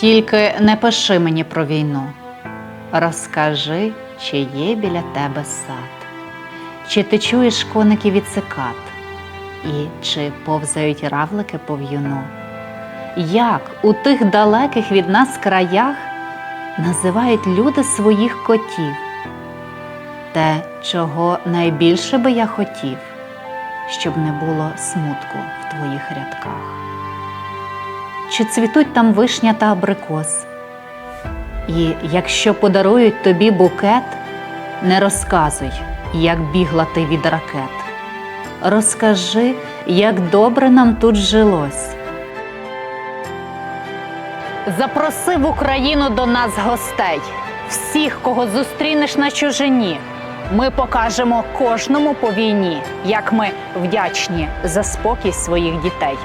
Тільки не пиши мені про війну. Розкажи, чи є біля тебе сад, чи ти чуєш коників від цикад, і чи повзають равлики по в'юну. Як у тих далеких від нас краях називають люди своїх котів? Те, чого найбільше би я хотів, щоб не було смутку в твоїх рядках. Чи цвітуть там вишня та абрикос? І якщо подарують тобі букет, не розказуй, як бігла ти від ракет. Розкажи, як добре нам тут жилось. Запроси в Україну до нас гостей, всіх, кого зустрінеш на чужині. Ми покажемо кожному по війні, як ми вдячні за спокій своїх дітей.